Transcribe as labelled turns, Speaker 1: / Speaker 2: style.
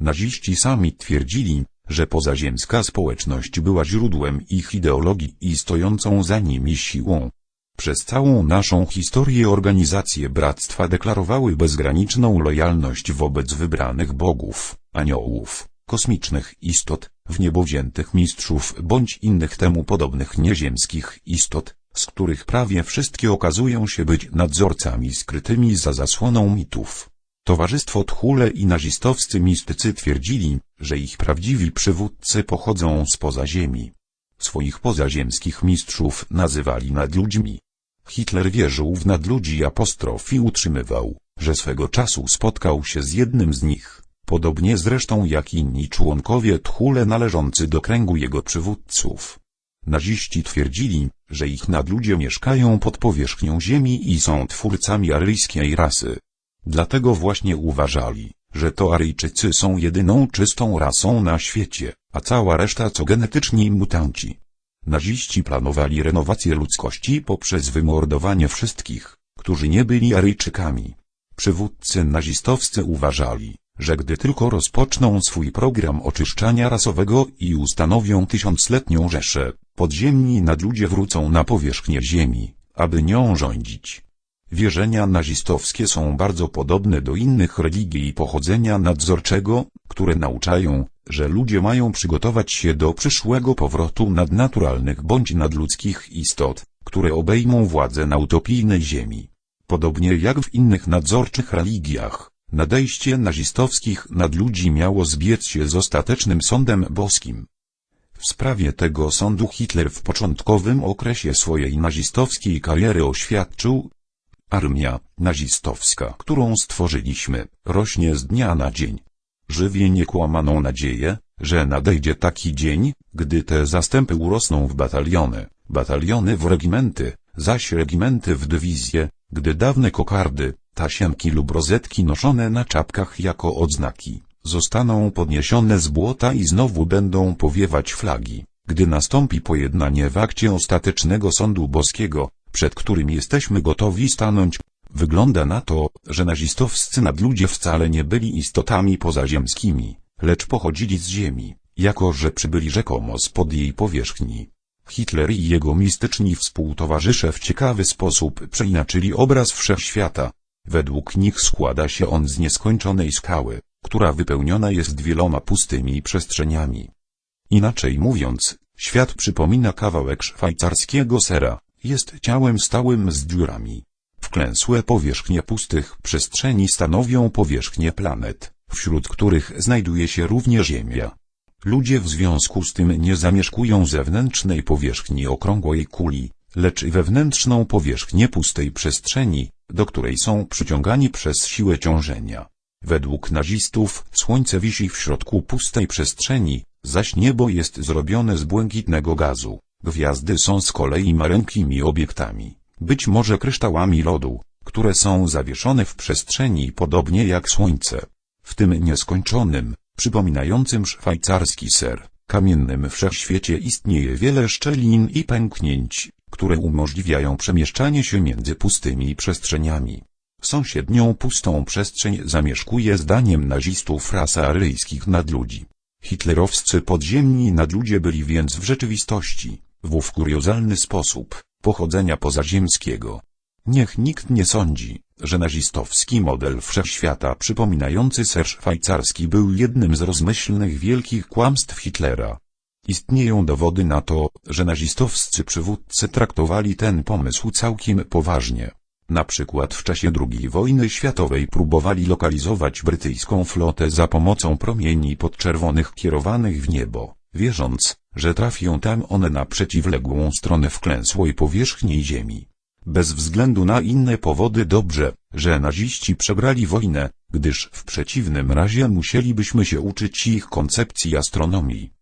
Speaker 1: Naziści sami twierdzili, że pozaziemska społeczność była źródłem ich ideologii i stojącą za nimi siłą. Przez całą naszą historię organizacje bractwa deklarowały bezgraniczną lojalność wobec wybranych bogów, aniołów, kosmicznych istot, w niebo wziętych mistrzów bądź innych temu podobnych nieziemskich istot, z których prawie wszystkie okazują się być nadzorcami skrytymi za zasłoną mitów. Towarzystwo Tchule i nazistowscy mistycy twierdzili, że ich prawdziwi przywódcy pochodzą spoza ziemi. Swoich pozaziemskich mistrzów nazywali nadludźmi. Hitler wierzył w nadludzi apostrof i utrzymywał, że swego czasu spotkał się z jednym z nich, podobnie zresztą jak inni członkowie Tchule należący do kręgu jego przywódców. Naziści twierdzili, że ich nadludzie mieszkają pod powierzchnią ziemi i są twórcami aryjskiej rasy. Dlatego właśnie uważali, że to Aryjczycy są jedyną czystą rasą na świecie, a cała reszta to genetyczni mutanci. Naziści planowali renowację ludzkości poprzez wymordowanie wszystkich, którzy nie byli Aryjczykami. Przywódcy nazistowscy uważali, że gdy tylko rozpoczną swój program oczyszczania rasowego i ustanowią tysiącletnią rzeszę, podziemni nadludzie wrócą na powierzchnię ziemi, aby nią rządzić. Wierzenia nazistowskie są bardzo podobne do innych religii pochodzenia nadzorczego, które nauczają, że ludzie mają przygotować się do przyszłego powrotu nadnaturalnych bądź nadludzkich istot, które obejmą władzę na utopijnej ziemi. Podobnie jak w innych nadzorczych religiach, nadejście nazistowskich nadludzi miało zbiec się z ostatecznym sądem boskim. W sprawie tego sądu Hitler w początkowym okresie swojej nazistowskiej kariery oświadczył, Armia nazistowska, którą stworzyliśmy, rośnie z dnia na dzień. Żywię niekłamaną nadzieję, że nadejdzie taki dzień, gdy te zastępy urosną w bataliony, bataliony w regimenty, zaś regimenty w dywizje, gdy dawne kokardy, tasiemki lub rozetki noszone na czapkach jako odznaki, zostaną podniesione z błota i znowu będą powiewać flagi, gdy nastąpi pojednanie w akcie ostatecznego sądu boskiego, przed którym jesteśmy gotowi stanąć. Wygląda na to, że nazistowscy nadludzie wcale nie byli istotami pozaziemskimi, lecz pochodzili z ziemi, jako że przybyli rzekomo spod jej powierzchni. Hitler i jego mistyczni współtowarzysze w ciekawy sposób przeinaczyli obraz wszechświata. Według nich składa się on z nieskończonej skały, która wypełniona jest wieloma pustymi przestrzeniami. Inaczej mówiąc, świat przypomina kawałek szwajcarskiego sera, jest ciałem stałym z dziurami. Wklęsłe powierzchnie pustych przestrzeni stanowią powierzchnie planet, wśród których znajduje się również Ziemia. Ludzie w związku z tym nie zamieszkują zewnętrznej powierzchni okrągłej kuli, lecz wewnętrzną powierzchnię pustej przestrzeni, do której są przyciągani przez siłę ciążenia. Według nazistów Słońce wisi w środku pustej przestrzeni, zaś niebo jest zrobione z błękitnego gazu. Gwiazdy są z kolei maleńkimi obiektami, być może kryształami lodu, które są zawieszone w przestrzeni podobnie jak Słońce. W tym nieskończonym, przypominającym szwajcarski ser, kamiennym wszechświecie istnieje wiele szczelin i pęknięć, które umożliwiają przemieszczanie się między pustymi przestrzeniami. Sąsiednią pustą przestrzeń zamieszkuje zdaniem nazistów rasa aryjskich nadludzi. Hitlerowscy podziemni nadludzie byli więc w rzeczywistości, w kuriozalny sposób, pochodzenia pozaziemskiego. Niech nikt nie sądzi, że nazistowski model wszechświata przypominający ser szwajcarski był jednym z rozmyślnych wielkich kłamstw Hitlera. Istnieją dowody na to, że nazistowscy przywódcy traktowali ten pomysł całkiem poważnie. Na przykład w czasie II wojny światowej próbowali lokalizować brytyjską flotę za pomocą promieni podczerwonych kierowanych w niebo, wierząc, że trafią tam one na przeciwległą stronę wklęsłej powierzchni Ziemi. Bez względu na inne powody dobrze, że naziści przegrali wojnę, gdyż w przeciwnym razie musielibyśmy się uczyć ich koncepcji astronomii.